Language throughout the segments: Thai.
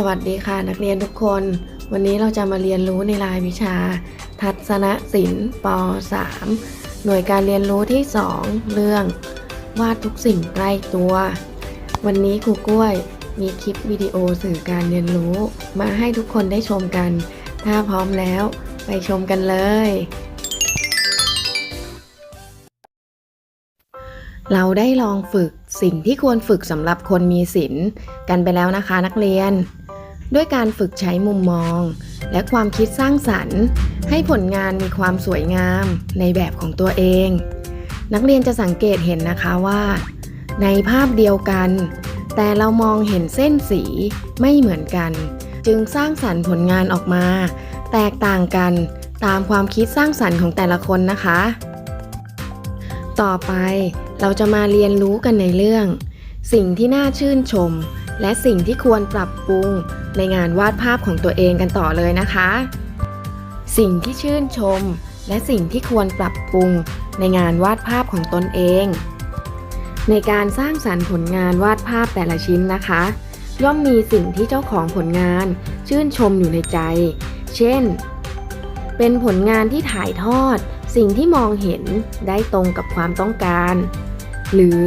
สวัสดีค่ะนักเรียนทุกคน วันนี้เราจะมาเรียนรู้ในรายวิชา ทัศนศิลป์ป .3 หน่วยการเรียนรู้ที่ 2 เรื่อง วาดทุกสิ่งใกล้ตัว วันนี้ครูกล้วยมีคลิปวิดีโอสื่อการเรียนรู้ มาให้ทุกคนได้ชมกัน ถ้าพร้อมแล้วไปชมกันเลย เราได้ลองฝึกสิ่งที่ควรฝึกสำหรับคนมีศิลป์กันไปแล้วนะคะนักเรียน ด้วยการฝึกใช้มุมมอง และความคิดสร้างสรรค์ ให้ผลงานมีความสวยงามในแบบของตัวเอง นักเรียนจะสังเกตเห็นนะคะว่า ในภาพเดียวกัน แต่เรามองเห็นเส้นสีไม่เหมือนกัน จึงสร้างสรรค์ผลงานออกมา แตกต่างกันตามความคิดสร้างสรรค์ของแต่ละคนนะคะ ต่อไปเราจะมาเรียนรู้กันในเรื่อง สิ่งที่น่าชื่นชม และสิ่งที่ควรปรับปรุงในงานวาดภาพของตัวเองกันต่อเลยนะคะ สิ่งที่ชื่นชม และสิ่งที่ควรปรับปรุงในงานวาดภาพของตนเอง ในการสร้างสรรค์ผลงานวาดภาพแต่ละชิ้นนะคะ ย่อมมีสิ่งที่เจ้าของผลงานชื่นชมอยู่ในใจ เช่น เป็นผลงานที่ถ่ายทอด สิ่งที่มองเห็นได้ตรงกับความต้องการ หรือ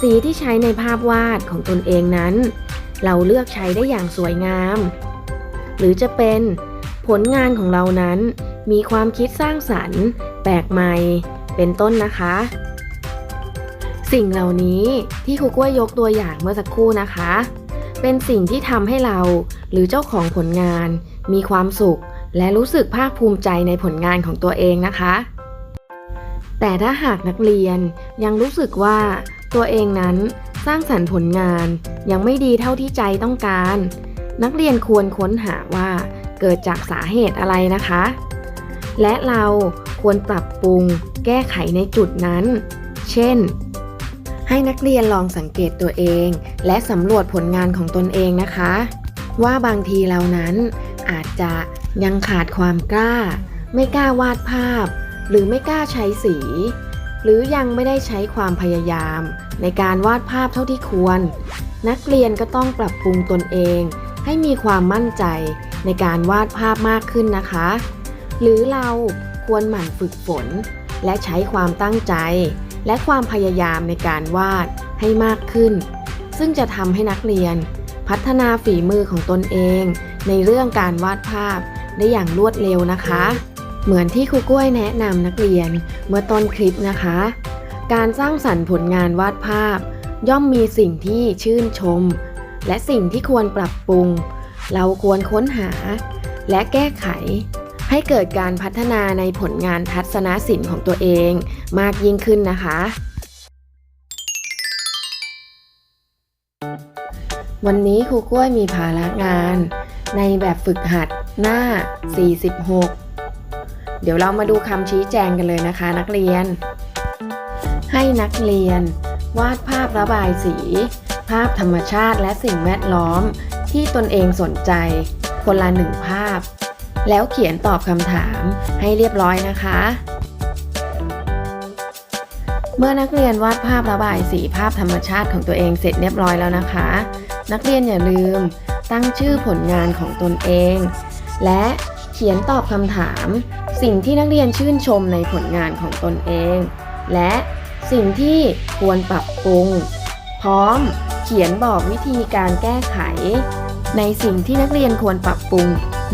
สีที่ใช้ในภาพวาดของตนเองนั้น เราเลือกใช้ได้อย่างสวยงาม หรือจะเป็นผลงานของเรานั้นมีความคิดสร้างสรรค์ แปลกใหม่ เป็นต้นนะคะ สิ่งเหล่านี้ที่ครูกล้วยยกตัวอย่างเมื่อสักครู่นะคะ เป็นสิ่งที่ทำให้เราหรือเจ้าของผลงาน มีความสุข และรู้สึกภาคภูมิใจในผลงานของตัวเองนะคะ แต่ถ้าหากนักเรียนยังรู้สึกว่า ตัวเองนั้นสร้างสรรค์ผลงานยังไม่ดีเท่าที่ใจต้องการ นักเรียนควรค้นหาว่าเกิดจากสาเหตุอะไรนะคะ และเราควรปรับปรุงแก้ไขในจุดนั้น เช่น ให้นักเรียนลองสังเกตตัวเอง และสำรวจผลงานของตนเองนะคะ ว่าบางทีเรานั้นอาจจะยังขาดความกล้า ไม่กล้าวาดภาพ หรือไม่กล้าใช้สี หรือยังไม่ได้ใช้ความพยายาม ในการวาดภาพเท่าที่ควร นักเรียนก็ต้องปรับปรุงตนเอง ให้มีความมั่นใจในการวาดภาพมากขึ้นนะคะ หรือเราควรหมั่นฝึกฝน และใช้ความตั้งใจ และความพยายามในการวาดให้มากขึ้น ซึ่งจะทำให้นักเรียน พัฒนาฝีมือของตนเอง ในเรื่องการวาดภาพได้อย่างรวดเร็วนะคะ เหมือนที่ครูกล้วยแนะนำนักเรียนเมื่อต้นคลิปนะคะ การสร้างสรรค์ผลงานวาดภาพ ย่อมมีสิ่งที่ชื่นชม และสิ่งที่ควรปรับปรุง เราควรค้นหา และแก้ไข ให้เกิดการพัฒนาในผลงานทัศนศิลป์ของตัวเองมากยิ่งขึ้นนะคะ วันนี้ครูกล้วยมีภาระงาน ในแบบฝึกหัดหน้า 46 เดี๋ยวเรามาดูคำชี้แจงกันเลยนะคะ นักเรียน ให้นักเรียน วาดภาพระบายสี ภาพธรรมชาติและสิ่งแวดล้อม ที่ตนเองสนใจ คนละหนึ่งภาพ แล้วเขียนตอบคำถามให้เรียบร้อยนะคะ เมื่อนักเรียนวาดภาพระบายสีภาพธรรมชาติของตัวเองเสร็จเรียบร้อยแล้วนะคะ นักเรียนอย่าลืมตั้งชื่อผลงานของตนเอง และเขียนตอบคำถาม สิ่งที่นักเรียนชื่นชมในผลงานของตนเอง และสิ่งที่ควรปรับปรุง พร้อมเขียนบอกวิธีการแก้ไข ในสิ่งที่นักเรียนควรปรับปรุง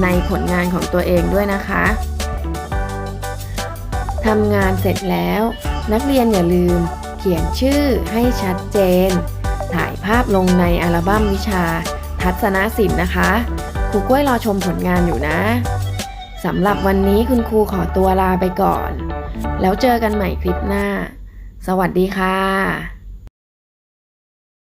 ในผลงานของตัวเองด้วยนะคะทำงานเสร็จแล้ว นักเรียนอย่าลืม เขียนชื่อให้ชัดเจน ถ่ายภาพลงในอัลบั้มวิชา ทัศนศิลป์นะคะครูกล้วยรอชมผลงานอยู่นะ สำหรับวันนี้คุณครูขอตัวลาไปก่อน แล้วเจอกันใหม่คลิปหน้า สวัสดีค่ะ